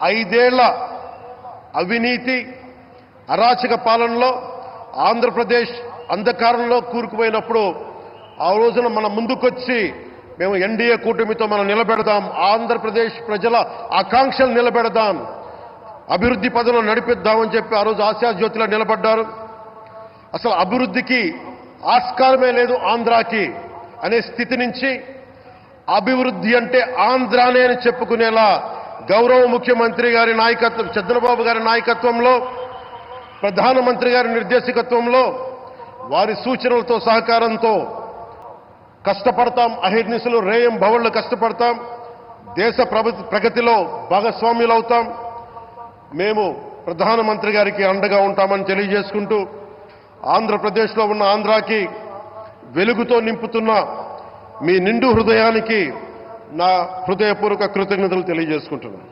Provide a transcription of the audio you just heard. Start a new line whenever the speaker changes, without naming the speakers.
ఐదేళ్ళ అవినీతి అరాచక పాలనలో ఆంధ్రప్రదేశ్ అంధకారంలో కూరుకుపోయినప్పుడు ఆ రోజున మన ముందుకొచ్చి మేము ఎన్డీఏ కూటమితో మనం నిలబెడదాం ఆంధ్రప్రదేశ్ ప్రజల ఆకాంక్షలు నిలబెడదాం అభివృద్ధి పదవులు నడిపిద్దామని చెప్పి ఆ రోజు ఆశాజ్యోతిలో నిలబడ్డారు. అసలు అభివృద్ధికి ఆస్కారమే లేదు ఆంధ్రాకి అనే స్థితి నుంచి అభివృద్ధి అంటే ఆంధ్రానే అని చెప్పుకునేలా గౌరవ ముఖ్యమంత్రి గారి నాయకత్వం చంద్రబాబు గారి నాయకత్వంలో ప్రధానమంత్రి గారి నిర్దేశకత్వంలో వారి సూచనలతో సహకారంతో కష్టపడతాం. అహిర్నిశలు రేయం భవన్లు కష్టపడతాం. దేశ ప్రగతిలో భాగస్వామ్యులు అవుతాం మేము ప్రధానమంత్రి గారికి అండగా ఉంటామని తెలియజేసుకుంటూ ఆంధ్రప్రదేశ్లో ఉన్న ఆంధ్రాకి వెలుగుతో నింపుతున్న మీ నిండు హృదయానికి నా హృదయపూర్వక కృతజ్ఞతలు తెలియజేసుకుంటున్నాను